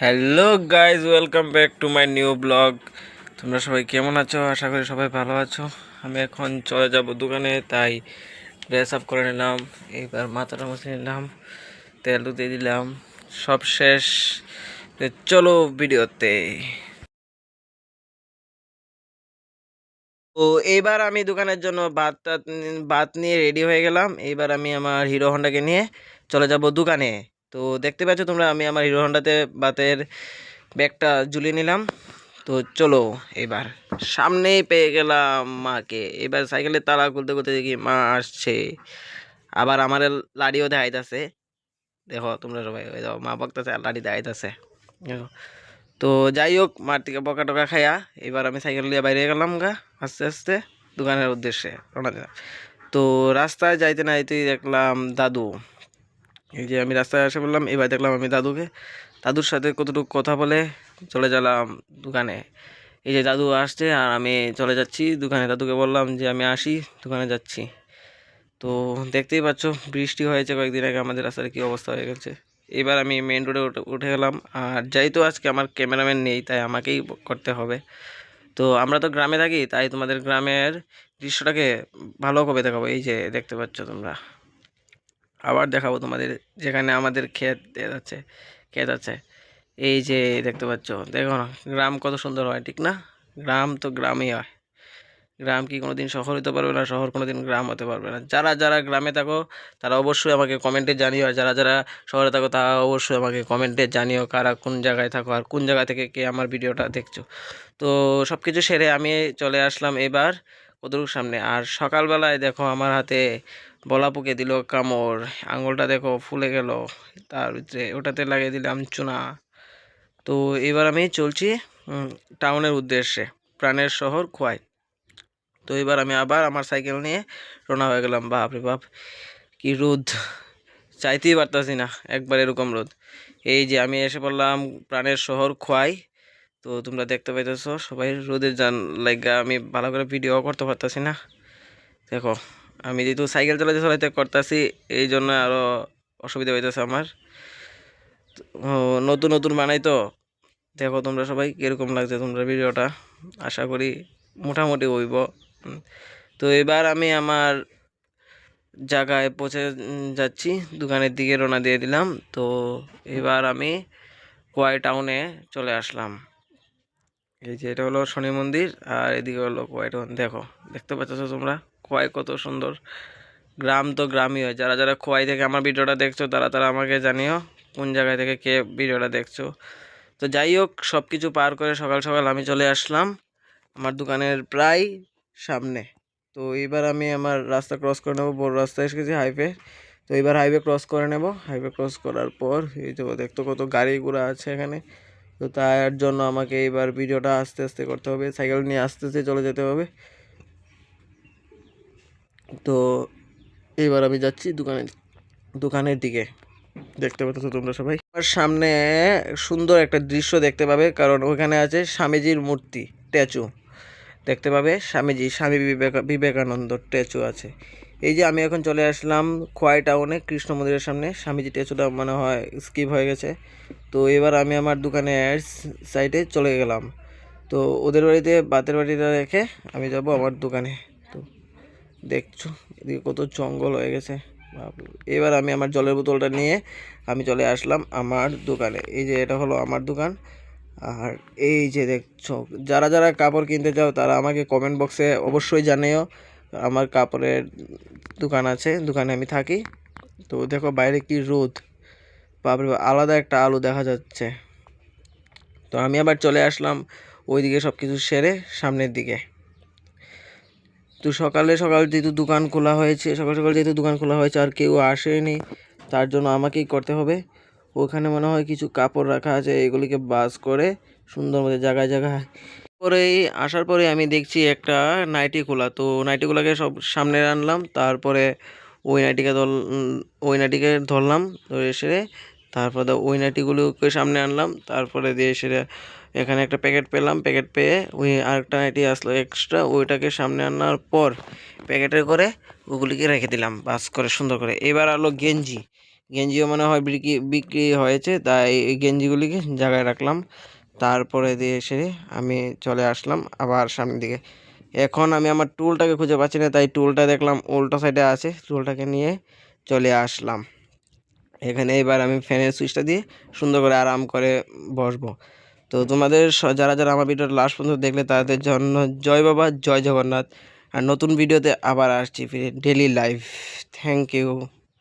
Hello guys welcome back to my new blog. তোমরা সবাই কেমন আছো? আশা করি সবাই ভালো আছো। আমি এখন চলে যাব দোকানে, তাই ড্রেস আপ করে নিলাম। এইবার মাথাটা মুছে নিলাম, তেল দিয়ে দিলাম। সব শেষ। চলো ভিডিওতে। ও এইবার আমি দোকানের জন্য ভাত ভাত নিয়ে রেডি হয়ে গেলাম। এইবার আমি আমার হিরো হন্ডাকে নিয়ে চলে যাব দোকানে। তো দেখতে পাচ্ছ তোমরা, আমি আমার হিরো হন্ডাতে ভাতের ব্যাগটা ঝুলিয়ে নিলাম। তো চলো এবার সামনেই পেয়ে গেলাম মাকে। এবার সাইকেলের তালা খুলতে খুলতে দেখি মা আসছে। আবার আমার লাড়িও দেখাইতেছে। দেখো তোমরা সবাই, ওই দেখো মা বকতেছে আর লাড়ি দেখাইতেছে। দেখো। তো যাই হোক, মার থেকে বকা টকা খাইয়া এবার আমি সাইকেল নিয়ে বাইরে গেলাম গা, আস্তে আস্তে দোকানের উদ্দেশ্যে রওনা দিলাম। তো রাস্তায় যাইতে না দেখলাম দাদু এই যে আমি রাস্তায় আসে বললাম, এবার দেখলাম আমি দাদুকে। দাদুর সাথে কতটুকু কথা বলে চলে গেলাম দোকানে। এই যে দাদু আসছে আর আমি চলে যাচ্ছি দোকানে। দাদুকে বললাম যে আমি আসি, দোকানে যাচ্ছি। তো দেখতেই পাচ্ছ, বৃষ্টি হয়েছে কয়েকদিন আগে, আমাদের রাস্তার কী অবস্থা হয়ে গেছে। এবার আমি মেন রোডে উঠে গেলাম। আর যেহেতু আজকে, আমার ক্যামেরাম্যান নেই, তাই আমাকেই করতে হবে। তো আমরা তো গ্রামে থাকি, তাই তোমাদের গ্রামের দৃশ্যটাকে ভালো করে দেখাবো। এই যে দেখতে পাচ্ছ তোমরা। আবার দেখাবো তোমাদের যেখানে আমাদের ক্ষেত আছে ক্ষেত আছে। এই যে দেখতে পাচ্ছ, দেখো না, গ্রাম কত সুন্দর হয়, ঠিক না? গ্রাম তো গ্রামই হয়। গ্রাম কি কোনোদিন শহর হতে পারবে না? শহর কোনোদিন গ্রাম হতে পারবে না। যারা যারা গ্রামে থাকো, তারা অবশ্যই আমাকে কমেন্টে জানিও, আর যারা যারা শহরে থাকো, তারা অবশ্যই আমাকে কমেন্টে জানিও কারা কোন জায়গায় থাকো আর কোন জায়গা থেকে কে আমার ভিডিওটা দেখছ। তো সব কিছু সেরে আমি চলে আসলাম এবার কতটুকু সামনে। আর সকালবেলায় দেখো আমার হাতে বলা পুকে দিল কামড়। আঙুলটা দেখো ফুলে গেল। তার ভিতরে ওটাতে লাগিয়ে দিলাম চুনা। তো এবার আমি চলছি টাউনের উদ্দেশ্যে, প্রাণের শহর খোয়াই। তো এবার আমি আবার আমার সাইকেল নিয়ে রওনা হয়ে গেলাম। বাপ রে বাপ, কি রোদ। চাইতেই পারতাছি না, একবার এরকম রোদ। এই যে আমি এসে পড়লাম প্রাণের শহর খোয়াই। তো তোমরা দেখতে পাইতেছো, সবাই রোদের যান লাগা আমি ভালো করে ভিডিও করতে পারতাছি না। দেখো আমি যেহেতু সাইকেল চালাতে চালাতে করতেছি, এই জন্য আরও অসুবিধা হইতেছে আমার। নতুন নতুন বানাই তো। দেখো তোমরা সবাই কীরকম লাগছে তোমরা ভিডিওটা। আশা করি মোটামুটি হইব। তো এবার আমি আমার জায়গায় পৌঁছে যাচ্ছি। দোকানের দিকে রওনা দিয়ে দিলাম। তো এবার আমি কোয়াই টাউনে চলে আসলাম। এই যে এটা হলো শনি মন্দির আর এদিকে হলো কোয়াই টাউন। দেখো, দেখতে পাচ্ছ তোমরা? কোয়াই কত সুন্দর। গ্রাম তো গ্রামই হয়। যারা যারা খোয়াই থেকে আমার ভিডিওটা দেখছ, তারা তারা আমাকে জানিও কোন জায়গায় থেকে কে ভিডিওটা দেখছ। তো যাই হোক সব কিছু পার করে সকাল সকাল আমি চলে আসলাম আমার দোকানের প্রায় সামনে। তো এবার আমি আমার রাস্তা ক্রস করে নেব, বড় রাস্তা এসে গেছি হাইওয়ে তো এবার হাইওয়ে ক্রস করে নেব। হাইওয়ে ক্রস করার পর, এই তো দেখতো কত গাড়ি ঘোড়া আছে এখানে। তো তার জন্য আমাকে এবার ভিডিওটা আস্তে আস্তে করতে হবে। সাইকেল নিয়ে আস্তে আস্তে চলে যেতে হবে। তো এবার আমি যাচ্ছি দোকানের দোকানের দিকে। দেখতে পাচ্ছ তোমরা সবাই? আমার সামনে সুন্দর একটা দৃশ্য দেখতে পাবে, কারণ ওখানে আছে স্বামীজির মূর্তি স্ট্যাচু দেখতে পাবে স্বামীজি, স্বামী বিবেকা, বিবেকানন্দ স্ট্যাচু আছে। এই যে আমি এখন চলে আসলাম খোয়াই টাউনে কৃষ্ণ মন্দিরের সামনে। স্বামীজি স্ট্যাচুটা মনে হয় স্কিপ হয়ে গেছে। তো এবার আমি আমার দোকানের সাইডে চলে গেলাম। তো ওদের বাড়িতে, বাতের বাড়িটা রেখে আমি যাব আমার দোকানে। দেখছ, এদিকে কত জঙ্গল হয়ে গেছে। এবার আমি আমার জলের বোতলটা নিয়ে আমি চলে আসলাম আমার দোকানে। এই যে এটা হলো আমার দোকান। আর এই যে দেখছ, যারা যারা কাপড় কিনতে চাও তারা আমাকে কমেন্ট বক্সে অবশ্যই জানিও। আমার কাপড়ের দোকান আছে, দোকানে আমি থাকি। তো দেখো বাইরে কি রোদ। বাপরে আলাদা একটা আলো দেখা যাচ্ছে। তো আমি আবার চলে আসলাম ওইদিকে সব কিছু সেরে সামনের দিকে। তো সকালে সকাল যেহেতু দোকান খোলা হয়েছে, সকাল সকাল যেহেতু দোকান খোলা হয়েছে আর কেউ আসেনি, তার জন্য আমাকেই করতে হবে। ওখানে মনে হয় কিছু কাপড় রাখা আছে, এগুলিকে বাস করে সুন্দর মতো জায়গায় জায়গায় পরেই আসার পরে আমি দেখছি একটা নাইটি খোলা। তো নাইটিগুলোকে সব সামনে আনলাম, তারপরে ওই নাইটিকে ধর ওই নাইটিকে ধরলাম, ধরে এসে তারপরে ওই নাইটিগুলোকে সামনে আনলাম, তারপরে দিয়ে এসে এখানে একটা প্যাকেট পেলাম, প্যাকেট পেয়ে ওই আরেকটা নাইটি আসলো এক্সট্রা ওইটাকে সামনে আনার পর প্যাকেটে করে ওগুলিকে রেখে দিলাম, বাস করে সুন্দর করে। এবার আলো গেঞ্জি, গেঞ্জিও মনে হয় বিক্রি বিক্রি হয়েছে, তাই এই গেঞ্জিগুলিকে জায়গায় রাখলাম, তারপরে দিয়ে এসে আমি চলে আসলাম আবার সামনের দিকে। এখন আমি আমার টুলটাকে খুঁজে পাচ্ছি না, তাই টুলটা দেখলাম উল্টো সাইডে আছে টুলটাকে নিয়ে চলে আসলাম। এখানে এবার আমি ফ্যানের সুইচটা দিয়ে সুন্দর করে আরাম করে বসবো। তো তোমাদের যারা যারা আমার ভিডিওটা লাস্ট পর্যন্ত দেখলে তাদের জন্য জয় বাবা, জয় জগন্নাথ। আর নতুন ভিডিওতে আবার আসছি ফিরে ডেলি লাইফ থ্যাংক ইউ